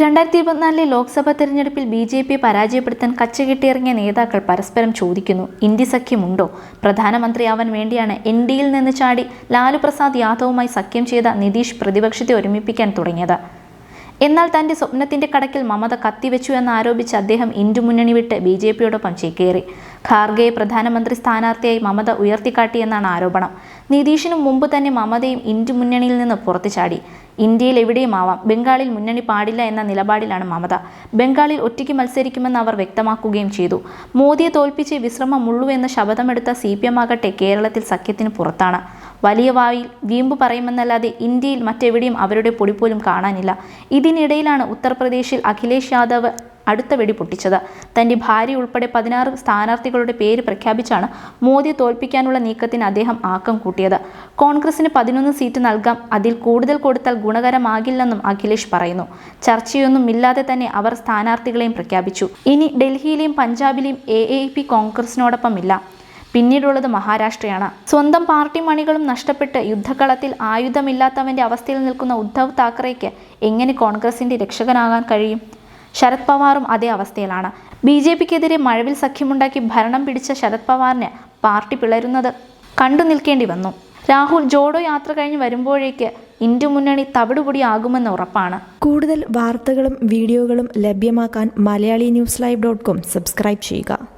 രണ്ടായിരത്തി ഇരുപത്തിനാലിലെ ലോക്സഭാ തെരഞ്ഞെടുപ്പിൽ ബി ജെ പിയെ പരാജയപ്പെടുത്താൻ കച്ചകെട്ടിയിറങ്ങിയ നേതാക്കൾ പരസ്പരം ചോദിക്കുന്നു ഇന്ത്യ സഖ്യമുണ്ടോ? പ്രധാനമന്ത്രിയാവാൻ വേണ്ടിയാണ് എൻ ഡിയിൽ നിന്ന് ചാടി ലാലു പ്രസാദ് യാദവുമായി സഖ്യം ചെയ്ത നിതീഷ് പ്രതിപക്ഷത്തെ ഒരുമിപ്പിക്കാൻ തുടങ്ങിയത്. എന്നാൽ തന്റെ സ്വപ്നത്തിന്റെ കടക്കിൽ മമത കത്തിവെച്ചു എന്നാരോപിച്ച് അദ്ദേഹം ഇന്ത്യ മുന്നണി വിട്ട് ബി ജെ പിയോടൊപ്പം ചേക്കേറി. ഖാർഗെയെ പ്രധാനമന്ത്രി സ്ഥാനാർത്ഥിയായി മമത ഉയർത്തിക്കാട്ടിയെന്നാണ് ആരോപണം. നിതീഷിനു മുമ്പ് തന്നെ മമതയും ഇന്ത്യ മുന്നണിയിൽ നിന്ന് പുറത്തു ചാടി. ഇന്ത്യയിൽ എവിടെയും ആവാം ബംഗാളിൽ മുന്നണി പാടില്ല എന്ന നിലപാടിലാണ് മമത. ബംഗാളിൽ ഒറ്റയ്ക്ക് മത്സരിക്കുമെന്ന് അവർ വ്യക്തമാക്കുകയും ചെയ്തു. മോദിയെ തോൽപ്പിച്ച് വിശ്രമമുള്ളൂ എന്ന് ശപഥമെടുത്ത സി പി എം ആകട്ടെ കേരളത്തിൽ സഖ്യത്തിന് പുറത്താണ്. വലിയ വായിൽ വീമ്പ് പറയുമെന്നല്ലാതെ ഇന്ത്യയിൽ മറ്റെവിടെയും അവരുടെ പൊടി പോലും കാണാനില്ല. ഇതിനിടയിലാണ് ഉത്തർപ്രദേശിൽ അഖിലേഷ് യാദവ് അടുത്ത വെടി പൊട്ടിച്ചത്. തന്റെ ഭാര്യ ഉൾപ്പെടെ പതിനാറ് സ്ഥാനാർത്ഥികളുടെ പേര് പ്രഖ്യാപിച്ചാണ് മോദിയെ തോൽപ്പിക്കാനുള്ള നീക്കത്തിന് അദ്ദേഹം ആക്കം കൂട്ടിയത്. കോൺഗ്രസിന് പതിനൊന്ന് സീറ്റ് നൽകാം അതിൽ കൂടുതൽ കൊടുത്താൽ ഗുണകരമാകില്ലെന്നും അഖിലേഷ് പറയുന്നു. ചർച്ചയൊന്നും ഇല്ലാതെ തന്നെ അവർ സ്ഥാനാർത്ഥികളെയും പ്രഖ്യാപിച്ചു. ഇനി ഡൽഹിയിലെയും പഞ്ചാബിലെയും എ കോൺഗ്രസിനോടൊപ്പമില്ല. പിന്നീടുള്ളത് മഹാരാഷ്ട്രയാണ്. സ്വന്തം പാർട്ടി മണികളും നഷ്ടപ്പെട്ട് യുദ്ധകളത്തിൽ ആയുധമില്ലാത്തവന്റെ അവസ്ഥയിൽ നിൽക്കുന്ന ഉദ്ധവ് താക്കറേക്ക് എങ്ങനെ കോൺഗ്രസിന്റെ രക്ഷകനാകാൻ കഴിയും? ശരത് പവാറും അതേ അവസ്ഥയിലാണ്. ബി ജെ പിക്കെതിരെ മഴവിൽ സഖ്യമുണ്ടാക്കി ഭരണം പിടിച്ച ശരത് പവാറിന് പാർട്ടി പിളരുന്നത് കണ്ടു നിൽക്കേണ്ടി വന്നു. രാഹുൽ ജോഡോ യാത്ര കഴിഞ്ഞ് വരുമ്പോഴേക്ക് ഇന്ത്യ മുന്നണി തവിടുപൊടിയാകുമെന്ന് ഉറപ്പാണ്. കൂടുതൽ വാർത്തകളും വീഡിയോകളും ലഭ്യമാക്കാൻ Malayali news live dot com subscribe ചെയ്യുക.